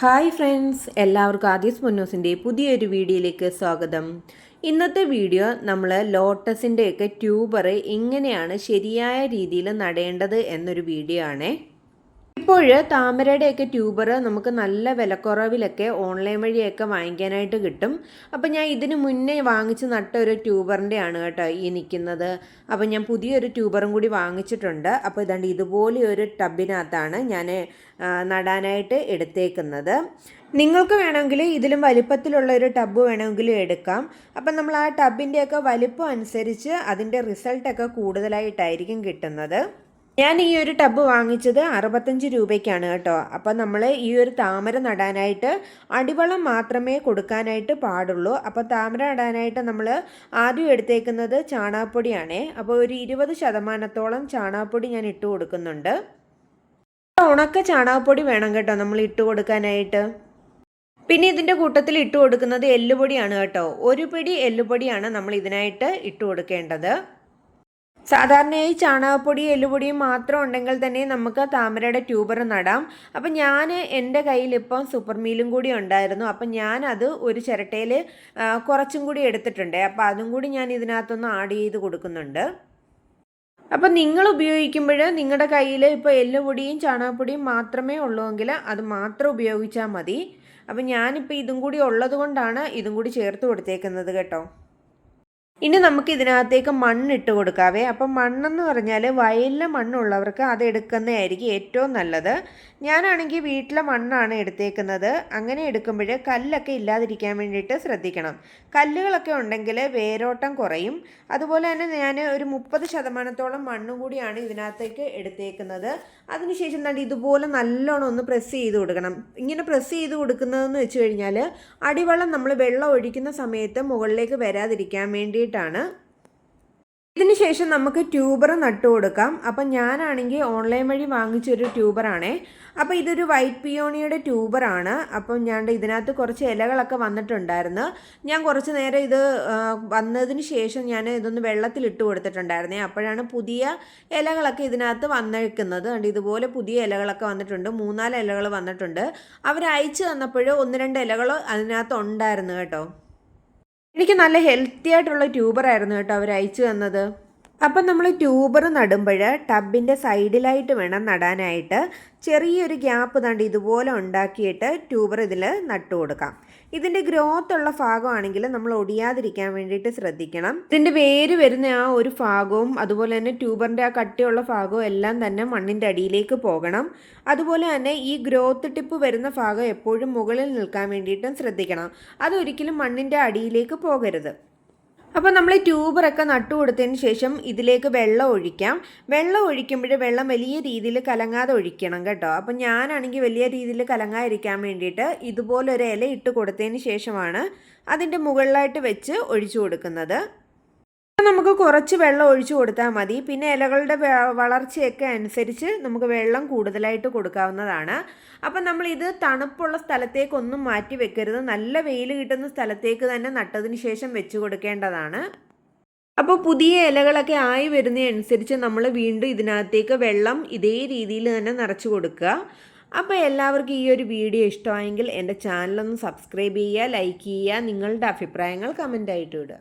Hi friends എല്ലാവർക്കും ആദ്യസ് മുന്നോസിന്റെ പുതിയൊരു വീഡിയോയിലേക്ക് സ്വാഗതം. ഇന്നത്തെ വീഡിയോ നമ്മൾ ലോട്ടസിന്റെയൊക്കെ ട്യൂബർ എങ്ങനെയാണ് ശരിയായ രീതിയിൽ നടേണ്ടത് എന്നൊരു വീഡിയോ ആണേ. ഇപ്പോൾ താമരയുടെയൊക്കെ ട്യൂബർ നമുക്ക് നല്ല വിലക്കുറവിലൊക്കെ ഓൺലൈൻ വഴിയൊക്കെ വാങ്ങിക്കാനായിട്ട് കിട്ടും. അപ്പോൾ ഞാൻ ഇതിന് മുന്നേ വാങ്ങിച്ച് നട്ട ഒരു ട്യൂബറിന്റെ ആണ് കേട്ടോ ഈ നിൽക്കുന്നത്. അപ്പോൾ ഞാൻ പുതിയൊരു ട്യൂബറും കൂടി വാങ്ങിച്ചിട്ടുണ്ട്. അപ്പോൾ ഇതാണ്ട് ഇതുപോലെ ഒരു ടബിനകത്താണ് ഞാൻ നടാനായിട്ട് എടുത്തേക്കുന്നത്. നിങ്ങൾക്ക് വേണമെങ്കിൽ ഇതിലും വലിപ്പത്തിലുള്ള ഒരു ടബ് വേണമെങ്കിൽ എടുക്കാം. അപ്പം നമ്മൾ ആ ടബിന്റെയൊക്കെ വലിപ്പം അനുസരിച്ച് അതിന്റെ റിസൾട്ടൊക്കെ കൂടുതലായിട്ടായിരിക്കും കിട്ടുന്നത്. ഞാൻ ഈ ഒരു ടബ് വാങ്ങിച്ചത് അറുപത്തഞ്ച് രൂപയ്ക്കാണ് കേട്ടോ. അപ്പം നമ്മൾ ഈ ഒരു താമര നടാനായിട്ട് അടിവളം മാത്രമേ കൊടുക്കാനായിട്ട് പാടുള്ളൂ. അപ്പോൾ താമര നടാനായിട്ട് നമ്മൾ ആദ്യം എടുത്തേക്കുന്നത് ചാണകപ്പൊടിയാണേ. അപ്പോൾ ഒരു ഇരുപത് ശതമാനത്തോളം ചാണകപ്പൊടി ഞാൻ ഇട്ട് കൊടുക്കുന്നുണ്ട്. ഉണക്ക ചാണകപ്പൊടി വേണം കേട്ടോ നമ്മൾ ഇട്ട് കൊടുക്കാനായിട്ട്. പിന്നെ ഇതിന്റെ കൂട്ടത്തിൽ ഇട്ട് കൊടുക്കുന്നത് എല്ലുപൊടിയാണ് കേട്ടോ. ഒരു പിടി എല്ലുപൊടിയാണ് നമ്മൾ ഇതിനായിട്ട് ഇട്ട് കൊടുക്കേണ്ടത്. സാധാരണയായി ചാണകപ്പൊടി എല്ലുപൊടിയും മാത്രം ഉണ്ടെങ്കിൽ തന്നെ നമുക്ക് താമരയുടെ ട്യൂബർ നടാം. അപ്പം ഞാൻ എന്റെ കയ്യിൽ ഇപ്പം സൂപ്പർ മീലും കൂടി ഉണ്ടായിരുന്നു. അപ്പം ഞാൻ അത് ഒരു ചിരട്ടയിൽ കുറച്ചും കൂടി എടുത്തിട്ടുണ്ട്. അപ്പം അതും കൂടി ഞാൻ ഇതിനകത്തൊന്ന് ആഡ് ചെയ്ത് കൊടുക്കുന്നുണ്ട്. അപ്പം നിങ്ങൾ ഉപയോഗിക്കുമ്പോൾ നിങ്ങളുടെ കയ്യിൽ ഇപ്പോൾ എല്ലുപൊടിയും ചാണകപ്പൊടിയും മാത്രമേ ഉള്ളൂവെങ്കിൽ അത് മാത്രം ഉപയോഗിച്ചാൽ മതി. അപ്പം ഞാനിപ്പോൾ ഇതും കൂടി ഉള്ളത് കൊണ്ടാണ് ഇതും കൂടി ചേർത്ത് കൊടുത്തേക്കുന്നത് കേട്ടോ. ഇനി നമുക്ക് ഇതിനകത്തേക്ക് മണ്ണിട്ട് കൊടുക്കാവേ. അപ്പം മണ്ണെന്ന് പറഞ്ഞാൽ വയലിലെ മണ്ണുള്ളവർക്ക് അത് എടുക്കുന്നതായിരിക്കും ഏറ്റവും നല്ലത്. ഞാനാണെങ്കിൽ വീട്ടിലെ മണ്ണാണ് എടുത്തേക്കുന്നത്. അങ്ങനെ എടുക്കുമ്പോൾ കല്ലൊക്കെ ഇല്ലാതിരിക്കാൻ വേണ്ടിയിട്ട് ശ്രദ്ധിക്കണം. കല്ലുകളൊക്കെ ഉണ്ടെങ്കിൽ വേരോട്ടം കുറയും. അതുപോലെ തന്നെ ഞാൻ ഒരു മുപ്പത് ശതമാനത്തോളം മണ്ണും കൂടിയാണ് ഇതിനകത്തേക്ക് എടുത്തേക്കുന്നത്. അതിനുശേഷം തന്നെ ഇതുപോലെ നല്ലോണം ഒന്ന് പ്രസ് ചെയ്ത് കൊടുക്കണം. ഇങ്ങനെ പ്രസ് ചെയ്ത് കൊടുക്കുന്നതെന്ന് വെച്ച് കഴിഞ്ഞാൽ അടിവെള്ളം നമ്മൾ വെള്ളം ഒഴിക്കുന്ന സമയത്ത് മുകളിലേക്ക് വരാതിരിക്കാൻ വേണ്ടിയിട്ടാണ്. ഇതിന് ശേഷം നമുക്ക് ട്യൂബർ നട്ടു കൊടുക്കാം. അപ്പം ഞാനാണെങ്കിൽ ഓൺലൈൻ വഴി വാങ്ങിച്ചൊരു ട്യൂബറാണേ. അപ്പോൾ ഇതൊരു വൈറ്റ് പിയോണിയുടെ ട്യൂബറാണ്. അപ്പം ഞാൻ ഇതിനകത്ത് കുറച്ച് ഇലകളൊക്കെ വന്നിട്ടുണ്ടായിരുന്നു. ഞാൻ കുറച്ച് നേരം ഇത് വന്നതിന് ശേഷം ഞാൻ ഇതൊന്ന് വെള്ളത്തിൽ ഇട്ട് കൊടുത്തിട്ടുണ്ടായിരുന്നേ. അപ്പോഴാണ് പുതിയ ഇലകളൊക്കെ ഇതിനകത്ത് വന്നേക്കുന്നത്. കണ്ട് ഇതുപോലെ പുതിയ ഇലകളൊക്കെ വന്നിട്ടുണ്ട്. മൂന്നാൽ ഇലകൾ വന്നിട്ടുണ്ട്. അവർ അയച്ചു തന്നപ്പോൾ ഒന്ന് രണ്ട് ഇലകൾ അതിനകത്ത് ഉണ്ടായിരുന്നു കേട്ടോ. എനിക്ക് നല്ല ഹെൽത്തി ആയിട്ടുള്ള ട്യൂബറായിരുന്നു കേട്ടോ അവർ അയച്ചു തന്നത്. അപ്പം നമ്മൾ ട്യൂബർ നടുമ്പോൾ ടബിന്റെ സൈഡിലായിട്ട് വേണം നടാനായിട്ട്. ചെറിയൊരു ഗ്യാപ്പ് തണ്ട് ഇതുപോലെ ഉണ്ടാക്കിയിട്ട് ട്യൂബർ ഇതിൽ നട്ടു കൊടുക്കാം. ഇതിന്റെ ഗ്രോത്ത് ഉള്ള ഭാഗമാണെങ്കിൽ നമ്മൾ ഒടിയാതിരിക്കാൻ വേണ്ടിയിട്ട് ശ്രദ്ധിക്കണം. ഇതിന്റെ വേര് വരുന്ന ആ ഒരു ഭാഗവും അതുപോലെ തന്നെ ട്യൂബറിന്റെ ആ കട്ടിയുള്ള ഭാഗവും എല്ലാം തന്നെ മണ്ണിന്റെ അടിയിലേക്ക് പോകണം. അതുപോലെ തന്നെ ഈ ഗ്രോത്ത് ടിപ്പ് വരുന്ന ഭാഗം എപ്പോഴും മുകളിൽ നിൽക്കാൻ വേണ്ടിയിട്ടും ശ്രദ്ധിക്കണം. അതൊരിക്കലും മണ്ണിന്റെ അടിയിലേക്ക് പോകരുത്. അപ്പോൾ നമ്മൾ ട്യൂബറൊക്കെ നട്ടു കൊടുത്തതിന് ശേഷം ഇതിലേക്ക് വെള്ളം ഒഴിക്കാം. വെള്ളം ഒഴിക്കുമ്പോൾ വെള്ളം വലിയ രീതിയിൽ കലങ്ങാതെ ഒഴിക്കണം കേട്ടോ. അപ്പോൾ ഞാനാണെങ്കിൽ വലിയ രീതിയിൽ കലങ്ങാതിരിക്കാൻ വേണ്ടിയിട്ട് ഇതുപോലൊരു ഇല ഇട്ട് കൊടുത്തതിന് ശേഷമാണ് അതിന്റെ മുകളിലായിട്ട് വെച്ച് ഒഴിച്ചു കൊടുക്കുന്നത്. നമുക്ക് കുറച്ച് വെള്ളം ഒഴിച്ചു കൊടുത്താൽ മതി. പിന്നെ ഇലകളുടെ വളർച്ചയൊക്കെ അനുസരിച്ച് നമുക്ക് വെള്ളം കൂടുതലായിട്ട് കൊടുക്കാവുന്നതാണ്. അപ്പം നമ്മൾ ഇത് തണുപ്പുള്ള സ്ഥലത്തേക്കൊന്നും മാറ്റി വെക്കരുത്. നല്ല വെയിൽ കിട്ടുന്ന സ്ഥലത്തേക്ക് തന്നെ നട്ടതിന് ശേഷം വെച്ച് കൊടുക്കേണ്ടതാണ്. അപ്പോൾ പുതിയ ഇലകളൊക്കെ ആയി വരുന്നതനുസരിച്ച് നമ്മൾ വീണ്ടും ഇതിനകത്തേക്ക് വെള്ളം ഇതേ രീതിയിൽ തന്നെ നിറച്ച് കൊടുക്കുക. അപ്പോൾ എല്ലാവർക്കും ഈ ഒരു വീഡിയോ ഇഷ്ടമായെങ്കിൽ എന്റെ ചാനലൊന്ന് സബ്സ്ക്രൈബ് ചെയ്യുക ലൈക്ക് ചെയ്യുക നിങ്ങളുടെ അഭിപ്രായങ്ങൾ കമന്റായിട്ട് ഇടുക.